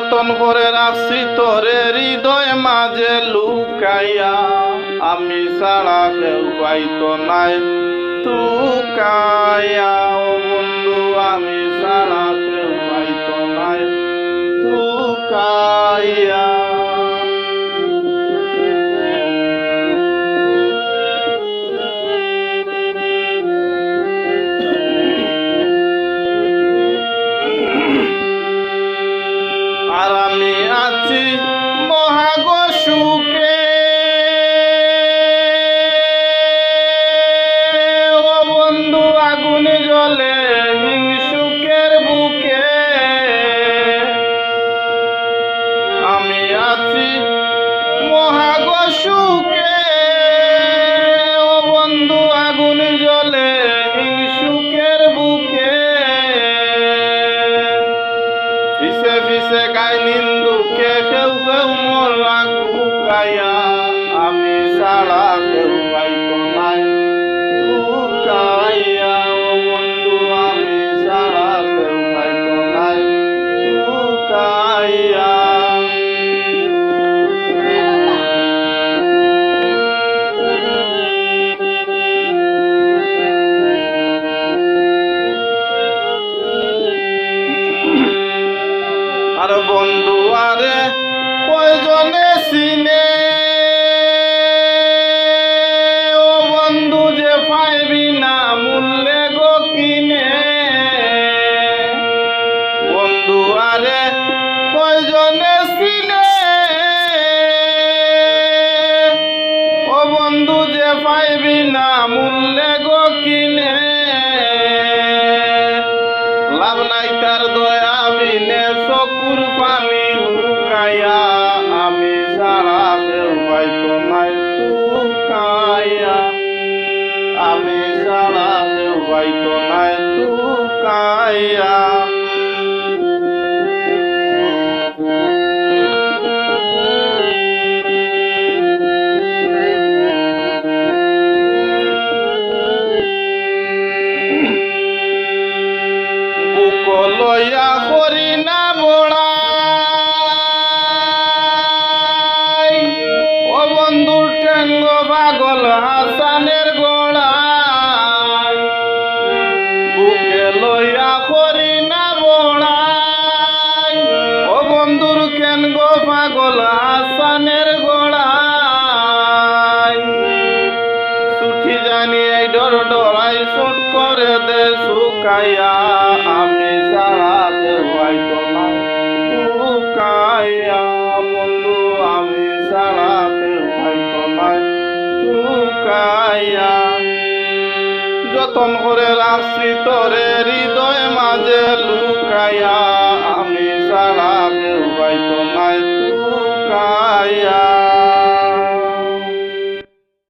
যতন করে রাখছি তোরে হৃদয় মাঝে লুকাইয়া। আমি ছাড়া কেউ পাইত নাই তুকাইয়া ও বন্ধু, আমি ছাড়া কেউ পাইত নাই তুকাইয়া আর বন্ধু, আরে কয়জনে সিনে ও বন্ধু যে পাইবি না মূল্যে গো কিনে? বন্ধু, আরে কয়জনে সিনে ও বন্ধু যে পাইবি না মূল্যে গো কিনে? লাভ নাই তার দয়া চকুর পানি লুকাইয়া আমি সারা কেউ পাইতো নাই তুকাইয়া আমি সারা কেউ পাইতো নাই তুকাইয়া লইয়া করি না বড়াই ও বন্ধুর ঠেঙ্গ পাগল হাসানের গোড়াই বুকে লইয়া করি না বড়াই ও বন্ধুর কেন গো পাগল হাসানের গোড়াই সুখী জানি এই ডর ডরাই সুট করে দে, শুকাইয়া যতন করে রাখছি তরে হৃদয় মাঝে লুকাইয়া আমি সারা